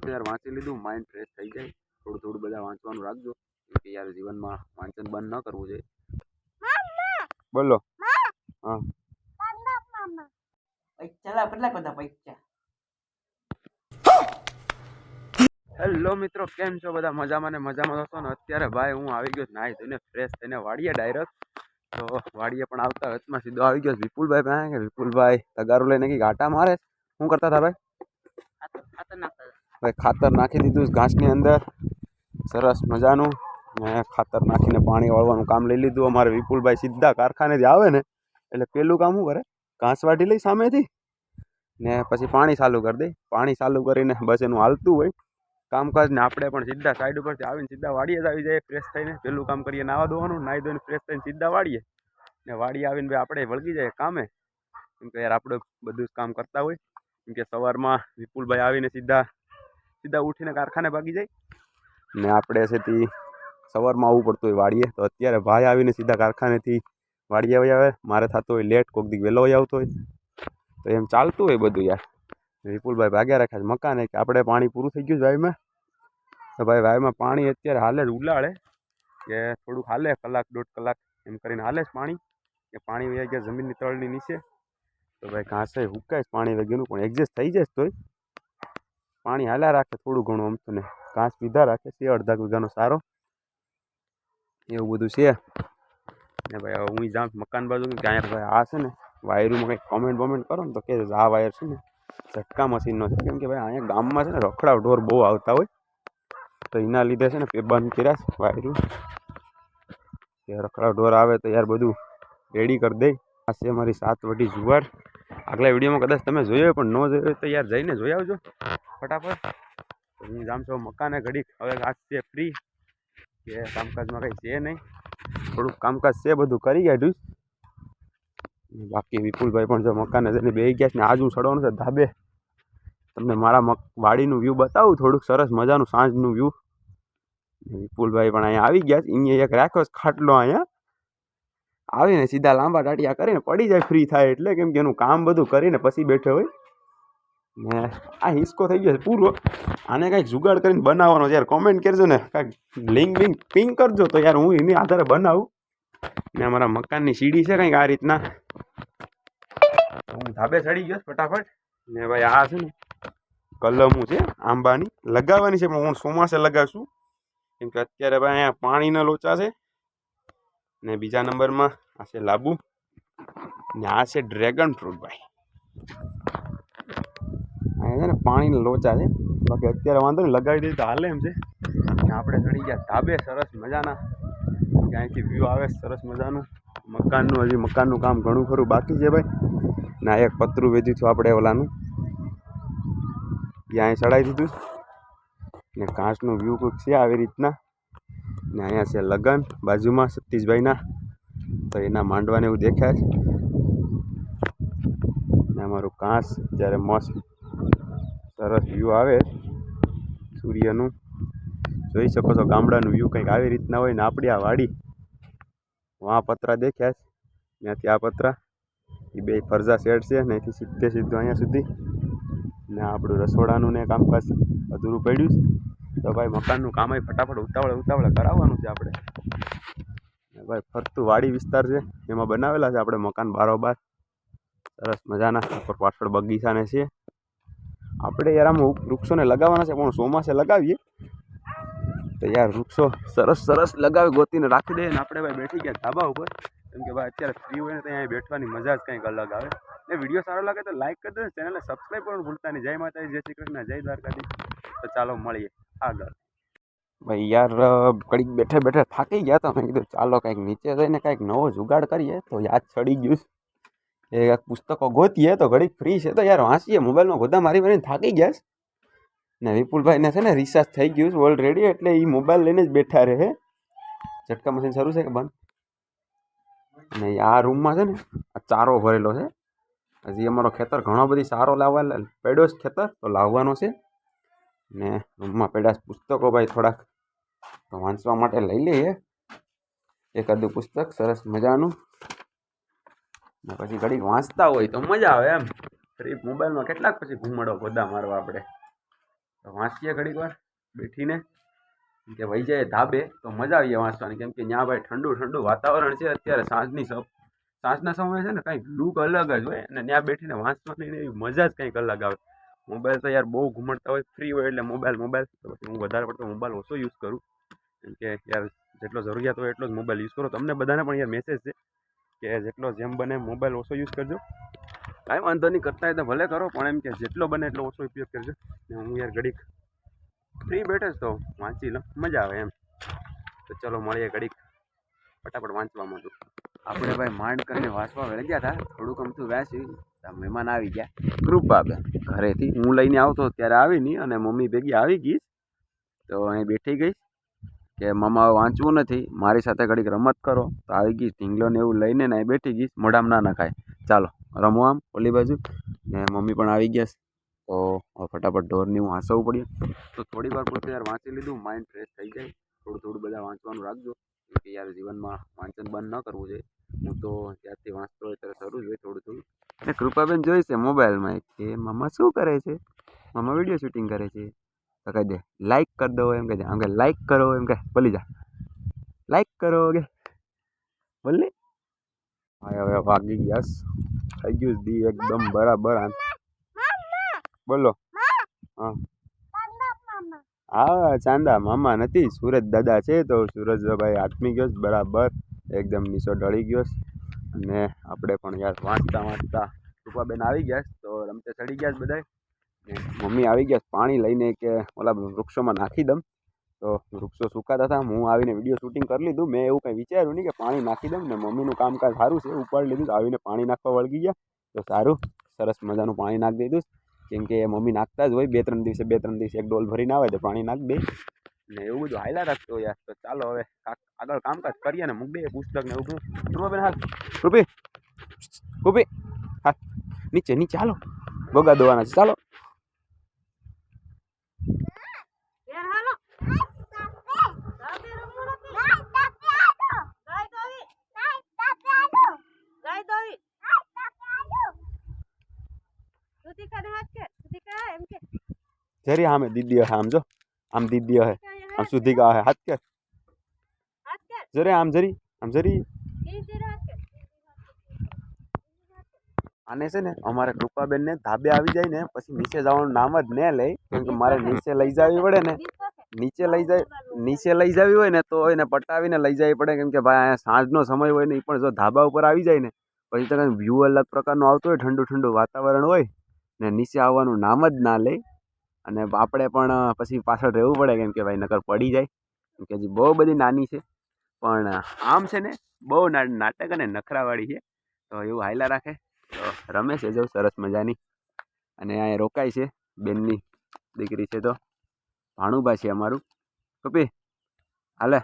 પુસ્તક યાર વાંચી લીધું માઇન્ડ ફ્રેશ થઈ જાય. થોડું થોડું બધા વાંચવાનું રાખજો. કે યાર જીવનમાં વાંચન બંધ ન કરવું જોઈએ. બોલો. પૈસા લાવ કેટલા બધા પૈસા? હેલો મિત્રો કેમ છો બધા? મજામાં ને મજામાં હશો ને? અત્યારે ભાઈ હું આવી ગયો નાહી ધોઈને ફ્રેશ થઈને વાડીએ ડાયરેક્ટ. તો વાડીએ પણ આવતા વચમાં સીધો આવી ગયો વિપુલભાઈ પાસે. કે વિપુલભાઈ તગારું લઈને કે આટા મારે. શું કરતા હતા ભાઈ? ખાતર ખાતર નાખી દીધું ઘાસની અંદર. સરસ મજાનું. ને ખાતર નાખીને પાણી વાળવાનું કામ લઈ લીધું. અમારે વિપુલભાઈ સીધા કારખાનેથી આવે ને, એટલે પેલું કામ શું કરે? ઘાસ વાટી લઈ સામેથી ને પછી પાણી ચાલુ કરી દે. પાણી ચાલુ કરીને બસ એનું હાલતું હોય. કામકાજ ને આપણે પણ સીધા સાઈડ ઉપરથી આવીને સીધા વાડીએ જ આવી જાય ફ્રેશ થઈને. પેલું કામ કરીએ, નાવા ધોવાનું, નાહી ધોઈને ફ્રેશ થઈને સીધા વાળીએ ને વાડી આવીને ભાઈ આપણે વળગી જાય કામે. કેમ કે યાર આપણે બધું જ કામ કરતા હોય. કેમ કે સવારમાં વિપુલભાઈ આવીને સીધા સીધા ઉઠીને કારખાને ભાગી જાય. ને આપણે છે તે સવારમાં આવવું પડતું હોય વાડીએ. તો અત્યારે ભાઈ આવીને સીધા કારખાનેથી વાડીએ આવી આવે. મારે થતો હોય લેટ કોઈક દી વહેલો આવતો હોય. તો એમ ચાલતું હોય બધું યાર. વિપુલભાઈ ભાગ્યા રાખ્યા છે મકાને કે આપણે પાણી પૂરું થઈ ગયું વાયમાં તો ભાઈ વાયમાં પાણી અત્યારે હાલે જ ઉલાળે. કે થોડુંક હાલે, કલાક, દોઢ કલાક એમ કરીને હાલે છે પાણી. કે પાણી વહી ગયા જમીનની તળની નીચે. તો ભાઈ ઘાસે હુકાય પાણી વગેરેનું પણ એડજસ્ટ થઈ જાય તોય. પાણી હાલ્યા રાખે, થોડું ઘણું તો ને. ઘાસ પીધા રાખે છે, અડધા વીઘાનો સારો. એવું બધું છે. ને ભાઈ હવે હું જાઉં મકાન બાજુ કે ભાઈ આ છે ને, વાયરમાં કંઈક કોમેન્ટ બોમેન્ટ કરો ને તો કે આ વાયર છે ને, ઝટકા મશીનનો છે. કેમ કે ભાઈ અહીંયા ગામમાં છે ને, રખડા ઢોર બહુ આવતા હોય. તો એના લીધે છે ને પે બંધ કર્યા છે વાયરું. કે રખડાવ ઢોર આવે તો યાર બધું રેડી કરી દે. આ છે મારી સાત વટી જુવાર. આગલા વિડીયોમાં કદાચ તમે જોયો પણ ન જોયો તો યાર જઈને જોઈ આવજો. ફટાફટ. હું જામ છો, મકાને ઘડી હવે આજ છે ફ્રી કે કામકાજમાં કંઈ છે નહીં. થોડુંક કામકાજ છે, બધું કરી કાઢ્યું. બાકી વિપુલભાઈ પણ જો મકાને જઈને બે ગયા છે ને આજ હું ચડવાનું છે, ધાબે. તમને મારા વાડીનું વ્યૂ બતાવું, થોડુંક સરસ મજાનું સાંજનું વ્યૂ વિપુલભાઈ પણ અહીંયા આવી ગયા છે. અહીંયા એક રાખ્યો ખાટલો અહીંયા. આવીને સીધા લાંબા ટાટિયા કરીને પડી જાય ફ્રી થાય એટલે કેમ કે એનું કામ બધું કરીને પછી બેઠો હોય. ને આ હિસ્કો થઈ ગયો છે પૂરો. આને કાંઈક જુગાડ કરીને બનાવવાનો યાર કોમેન્ટ કરજો ને. કાંઈક લિંક બિંક પિંક કરજો તો યાર હું એની આધારે બનાવું. ને અમારા મકાનની સીડી છે કંઈક આ રીતના. હું ધાબે ચડી ગયો ફટાફટ. ને ભાઈ આ છે ને કલમું છે, આંબાની. લગાવવાની છે, પણ હું ચોમાસે લગાવશું. કેમ કે અત્યારે ભાઈ અહીંયા પાણીના લોચા છે. ને બીજા નંબરમાં આ છે લાબુ ને આ છે ડ્રેગન ફ્રૂટ ભાઈ. અહીંયા છે ને પાણીના લોચા છે. બાકી અત્યારે વાંધો નહીં, લગાવી દઈએ તો હાલે એમ છે. ને આપણે ચડી ગયા ધાબે, સરસ મજાના. અહીંથી વ્યૂ આવે, સરસ મજાનું. મકાનનું, હજી મકાનનું કામ ઘણું ખરું બાકી છે ભાઈ. ને એક પતરું વેચ્યું છું આપણે ઓલાનું. એ અહીં ચડાવી દીધું. ને ઘાસનું વ્યૂ કંઈક છે આવી રીતના. ને અહીંયા છે લગન, બાજુમાં સતીશભાઈના. તો એના માંડવાને એવું દેખાય છે. ને અમારું કાંસ જ્યારે મસ્ત, સરસ વ્યૂ આવે, સૂર્યનું. જોઈ શકો છો ગામડાનું વ્યૂ કંઈક આવી રીતના હોય ને આપણી આ વાડી. વાં પતરા દેખ્યા છે. ત્યાંથી આ પતરા એ બે ફરજા શેડ છે ને એથી સીધે સીધું અહીંયા સુધી. ને આપણું રસોડાનું ને કામકાજ અધૂરું પડ્યું છે. તો ભાઈ મકાનનું કામ ફટાફટ ઉતાવળે ઉતાવળે કરાવવાનું છે આપણે. ભાઈ ફરતું વાડી વિસ્તાર છે, એમાં બનાવેલા છે આપણે મકાન બારોબાર. સરસ મજાના ઉપર પાછળ બગીચાને છે. આપણે યાર આમ વૃક્ષોને લગાવવાના છે, પણ ચોમાસે લગાવીએ. તો યાર વૃક્ષો સરસ સરસ લગાવી ગોતીને રાખી દઈએ ને આપણે ભાઈ બેઠી ગયા ધાબા ઉપર. કેમ કે ભાઈ અત્યારે ફ્રી હોય ને તો બેઠવાની મજા જ કંઈક અલગ આવે. ને વીડિયો સારો લાગે તો લાઈક કરી દો ચેનલને સબસ્ક્રાઈબ કરવાનું ભૂલતા નહીં. જય માતાજી, જય શ્રી કૃષ્ણ, જય દ્વારકાધીશ. તો ચાલો મળીએ. આગળ ભાઈ યાર ઘડીક બેઠે બેઠે થાકી ગયા તો મેં કીધું, ચાલો કંઈક નીચે જઈને કંઈક નવો જુગાડ કરીએ. તો યાદ ચડી ગયું. એ પુસ્તકો ગોતીએ તો ઘડીક ફ્રી છે તો યાર વાંચીએ. મોબાઈલમાં ગોદા મારી મારીને થાકી ગયા ને વિપુલભાઈને છે ને રિસાર્જ થઈ ગયું છે ઓલરેડી એટલે એ મોબાઈલ લઈને જ બેઠા રહે ઝટકા મશીન શરૂ છે કે બંધ? અને આ રૂમમાં છે ને આ ચારો ભરેલો છે. હજી અમારો ખેતર ઘણો બધી સારો લાવવા પડ્યો છે ખેતર, તો લાવવાનો છે. ને રૂમમાં પડ્યા પુસ્તકો ભાઈ, થોડાક તો વાંચવા માટે લઈ લઈએ. એકાદું પુસ્તક, સરસ મજાનું. ને પછી ઘડીક વાંચતા હોય તો મજા આવે એમ. ફ્રી મોબાઈલમાં કેટલાક પછી ઘૂમડો ગોદા મારવા આપણે. તો વાંચીએ ઘડીક વાર, બેઠીને. કે વહી જાય ધાબે, તો મજા આવી જાય વાંચવાની. કેમ કે ત્યાં ભાઈ ઠંડુ ઠંડુ વાતાવરણ છે અત્યારે સાંજની સાંજના સમયે છે ને કંઈક લુક અલગ જ હોય. અને ત્યાં બેઠીને વાંચવાની એવી મજા જ કંઈક અલગ આવે. મોબાઈલ તો યાર બહુ ઘૂમડતા હોય ફ્રી હોય એટલે મોબાઈલ મોબાઈલ તો પછી હું વધારે પડતો મોબાઈલ ઓછો યુઝ કરું. કેમ કે યાર જેટલો જરૂરિયાત હોય એટલો જ મોબાઈલ યુઝ કરો. તમને બધાને પણ યાર મેસેજ છે કે જેટલો જેમ બને મોબાઈલ ઓછો યુઝ કરજો. કાંઈ વાંધો નહીં, કરતા હોય તો ભલે કરો, પણ એમ કે જેટલો બને એટલો ઓછો ઉપયોગ કરજો. ને હું યાર ઘડીક ફ્રી બેઠે તો વાંચી લો મજા આવે એમ. તો ચલો, મળીએ ઘડીક. ફટાફટ વાંચવા માંડું. આપણે ભાઈ માંડ કરીને વાંચવા વળી ગયા હતા થોડુંક અમથું તો મહેમાન આવી ગયા. કૃપાબેન, ઘરેથી હું લઈને આવતો ત્યારે આવી નહીં અને મમ્મી ભેગી આવી ગઈ. તો અહીં બેઠી ગઈ કે મમ્મા વાંચવું નથી, મારી સાથે ઘડીક રમત કરો. તો આવી ગઈ ઢીંગલોને એવું લઈને ને બેઠી ગઈ, મોઢામ ના નખાય. ચાલો, રમો આમ, ઓલી બાજુ. ને મમ્મી પણ આવી ગયા તો ફટાફટ ઢોરની હું હાંસવું પડ્યું. તો થોડી વાર પૂરતું યાર વાંચી લીધું માઇન્ડ ફ્રેશ થઈ જાય. થોડું થોડું બધા વાંચવાનું રાખજો. કે યાર જીવનમાં વાંચન બંધ ન કરવું જોઈએ. હું તો ત્યાંથી વાંચતો હોય ત્યારે શરૂ જ હોય થોડું થોડું. અને કૃપાબેન જોઈ છે મોબાઈલમાં કે મમ્મા શું કરે છે? મમ્મા વીડિયો શૂટિંગ કરે છે. તો કહી દે લાઈક કરી દો એમ કહે આમ કે લાઈક કરો એમ કહે. બોલી જા. લાઈક કરો કે ને હા હવે વાગી ગયા થઈ ગયું દી એકદમ બરાબર. આમ. બોલો. હા. હા, ચાંદા મામા નથી, સુરજ દાદા છે તો સુરજભાઈ આત્મી ગયો બરાબર, એકદમ નીચો ઢળી ગયો અને આપણે પણ યાર વાંચતા વાંચતા રૂપાબેન આવી ગયા તો રમતે ચડી ગયા છે બધાય. મમ્મી આવી ગયા પાણી લઈને કે ઓલા વૃક્ષોમાં નાખી દઉં. તો વૃક્ષો સુકાતા હતા, હું આવીને વીડિયો શૂટિંગ કરી લીધું. મેં એવું કંઈ વિચાર્યું નહીં કે પાણી નાખી દઉં ને મમ્મીનું કામકાજ સારું છે ઉપાડી લીધું આવીને પાણી નાખવા વળગી ગયા. તો સારું, સરસ મજાનું પાણી નાખી દીધું કેમ કે મમ્મી નાખતા જ હોય બે ત્રણ દિવસે બે ત્રણ દિવસે એક ડોલ ભરીને આવે તો પાણી નાખી દે. ને એવું બધું હાયલા રાખતો યાર. તો ચાલો હવે આગળ કામકાજ કરીએ ને, મૂક દઈએ પુસ્તક ને એવું રૂપી હાલ. રૂપી. રૂપી. હા નીચે નીચે, હાલો. બગા દોવાના છે. ચાલો યાર હાલો તાપે રમવું નથી ગાય દોવી ગાય દોવી સુતિકા ને હાથ કે સુતિકા એમ કે જરી આમે દીદી હે આમ જો આમ દીદી હે આમ સુધી કા હે હાથ કે જરી આમ જરી આમ જરી આને છે ને અમારે કૃપાબેન ને ધાબે આવી જાય ને પછી નીચે જવાનું નામ જ ને લે કેમ કે મારે નીચે લઈ જવી પડે ને નીચે લઈ જાય નીચે લઈ જવી હોય ને તો એને પટાવીને લઈ જવી પડે કેમ કે ભાઈ અહીંયા સાંજનો સમય હોય ને એ પણ જો ધાબા ઉપર આવી જાય ને પછી તો કંઈ વ્યૂ અલગ પ્રકારનું આવતું હોય ઠંડુ ઠંડુ વાતાવરણ હોય ને નીચે આવવાનું નામ જ ના લે. અને આપણે પણ પછી પાછળ રહેવું પડે કેમ કે ભાઈ નકર પડી જાય. કેમ કે હજી બહુ બધી નાની છે. પણ આમ છે ને બહુ નાટક અને નખરાવાળી છે. તો એવું હાયલા રાખે. તો રમે છે જો સરસ મજાની. અને અહીંયા રોકાય છે બેનની દીકરી છે તો. ભાણુબા છે અમારું. કપી હાલે.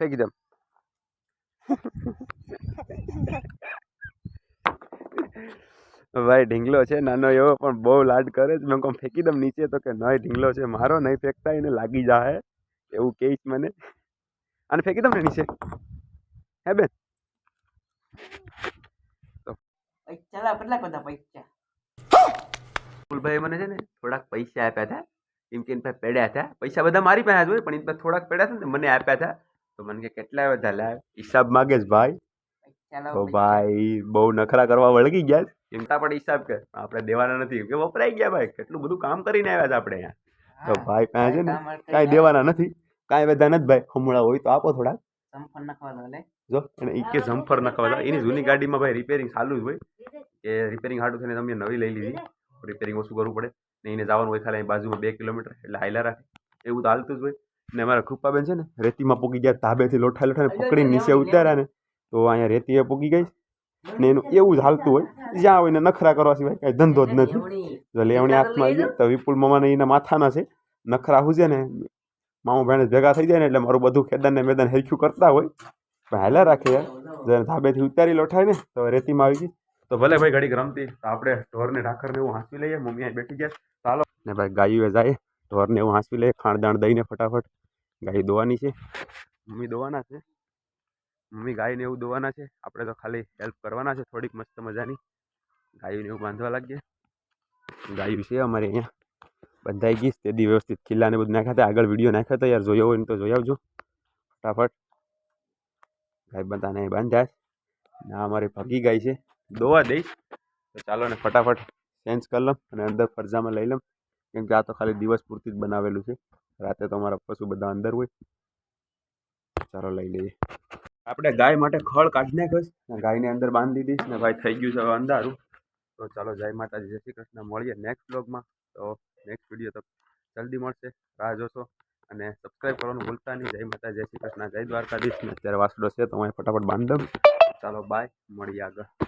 ફેંકી દમ ભાઈ ઢીંગલો છે નાનો એવો પણ બહુ લાડ કરે છે. મેં કહું ફેંકી દમ નીચે તો કે નહીં ઢીંગલો છે. મારો નહીં ફેંકતા એને લાગી જાહે. એવું કહે મને. અને ફેંકી દમ ને નીચે. હે બેન. પૈસા કેટલા બધા પૈસા? મને છે ને થોડાક પૈસા આપ્યા હતા કેમ કે એની પડ્યા હતા. પૈસા બધા મારી પાસે જ હોય પણ એની થોડાક પડ્યા હતા ને મને આપ્યા હતા તો મને કે કેટલા બધા લાવ? હિસાબ માગે છે ભાઈ. તો ભાઈ બહુ નખરા કરવા વળગી ગયા ચિંતા પડી હિસાબ કે આપણે દેવાના નથી. કે વપરાઈ ગયા ભાઈ. કેટલું બધું કામ કરીને આવ્યા છે આપણે અહીંયા. તો ભાઈ કાંઈ છે ને કાંઈ દેવાના નથી. કાંઈ બધા નથી ભાઈ. હમણાં હોય તો આપો થોડા જો અને ઈ કે જમ્ફર નખાવા એની જૂની ગાડીમાં ભાઈ રિપેરિંગ ચાલુ જ હોય. કે રિપેરિંગ હાટું થઈને તમે નવી લઈ લીધી. રિપેરિંગ ઓછું કરવું પડે. ને એને જવાનું હોય ખાલી બાજુમાં બે કિલોમીટર. એટલે હાઈલા રાખે. એવું તો હાલતું જ હોય. ને અમારા કૃપાબેન છે ને રેતીમાં પૂગી ગયા ધાબેથી લોઠા લોઠાને પકડીને નીચે ઉતાર્યા ને. તો અહીંયા રેતીએ પૂગી ગઈ ને એનું એવું જ હાલતું હોય. જ્યાં હોય ને નખરા કરવા સિવાય કાંઈ ધંધો જ નથી. જો લેવણી હાથમાં આવી તો વિપુલ મામાને એના માથાના છે. નખરા હુજે ને મામા ભાઈને ભેગા થઈ જાય ને એટલે મારું બધું ખેદાન ને મેદાન હેરખ્યું કરતા હોય. પણ હેલા રાખે યાર. ધાબેથી ઉતારી લોઠાય ને, તો રેતીમાં આવી ગઈ. તો ભલે ભાઈ ઘડીક રમતી. તો આપણે ઢોરને ઢાખરને એવું હાંસવી લઈએ. મમ્મી અહીં બેઠી ગયા ચાલો. ને ભાઈ ગાયું જાય. ઢોરને એવું હાંસવી લઈએ. ખાણદાણ દઈને ફટાફટ. ગાય દોવાની છે. મમ્મી દોવાના છે. મમ્મી ગાયને એવું દોવાના છે. આપણે તો ખાલી હેલ્પ કરવાના છે, થોડીક મસ્ત મજાની. ગાયોને એવું બાંધવા લાગીએ. ગાયું છે અમારે અહીંયા. બંધાઈ ગઈ તે દી વ્યવસ્થિત ખીલ્લાને બધું નાખ્યા હતા. આગળ વીડિયો નાખ્યો હતો યાર, જોયો હોય તો જોઈ આવજો. ફટાફટ. ગાય બધાને બાંધ્યા ના, અમારી ભગી ગાય છે. દોવા દઈશ તો ચાલો ને ફટાફટ ચેન્જ કરી લઉં અને અંદર ફરજામાં લઈ લઉં. કેમ કે આ તો ખાલી દિવસ પૂરતી જ બનાવેલું છે. રાતે તો અમારા પશુ બધા અંદર હોય. ચાલો લઈ લઈએ. આપણે ગાય માટે ખળ કાઢી નાખ્યો ગાયને અંદર બાંધી દઈશ ને ભાઈ થઈ ગયું છે હવે અંધારું. તો ચાલો જય માતાજી, જય શ્રી કૃષ્ણ. મળીએ નેક્સ્ટ બ્લોગમાં તો નેક્સ્ટ વીડિયો તો જલ્દી મળશે. રાહ જોશો. અને સબસ્ક્રાઈબ કરવાનું ભૂલતા નહીં. જય માતા જય શ્રી કૃષ્ણ. જય દ્વારકાધીશ. ને અત્યારે વાસડો છે તો હું ફટાફટ બાંધ દઉં. ચાલો બાય મળીએ આગળ.